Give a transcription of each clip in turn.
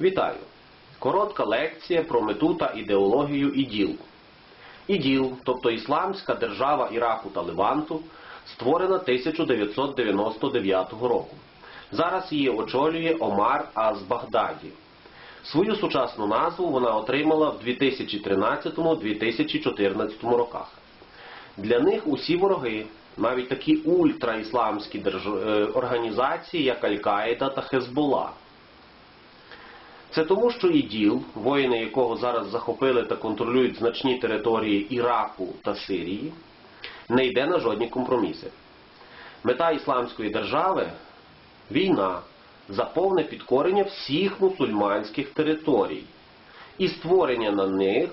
Вітаю! Коротка лекція про мету та ідеологію іділ. ІДІЛ, тобто Ісламська держава Іраку та Леванту, створена 1999 року. Зараз її очолює Омар Аз-Багдаді. Свою сучасну назву вона отримала в 2013-2014 роках. Для них усі вороги, навіть такі ультраісламські держ- е, організації, як Аль-Каїда та Хезболла. Це тому, що іділ, воїни якого зараз захопили та контролюють значні території Іраку та Сирії, не йде на жодні компроміси. Мета ісламської держави війна за повне підкорення всіх мусульманських територій і створення на них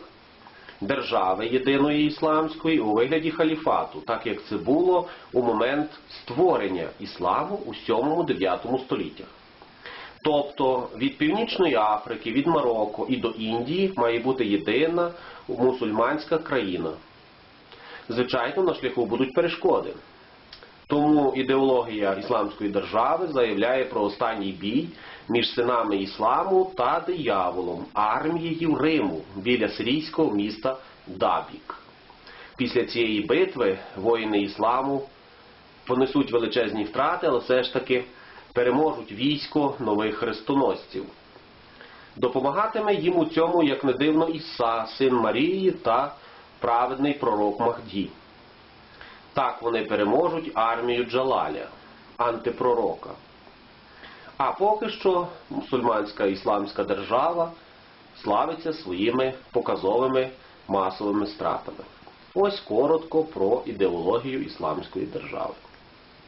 держави єдиної ісламської у вигляді халіфату, так як це було у момент створення ісламу у 7-9 століттях. Тобто від Північної Африки, від Марокко і до Індії має бути єдина мусульманська країна. Звичайно, на шляху будуть перешкоди. Тому ідеологія ісламської держави заявляє про останній бій між синами ісламу та дияволом, армією Риму біля сирійського міста Дабік. Після цієї битви воїни ісламу понесуть величезні втрати, але все ж таки переможуть військо нових хрестоносців. Допомагатиме їм у цьому, як не дивно, Іса, син Марії та праведний пророк Махді. Так вони переможуть армію Джалаля, антипророка. А поки що мусульманська ісламська держава славиться своїми показовими масовими стратами. Ось коротко про ідеологію ісламської держави.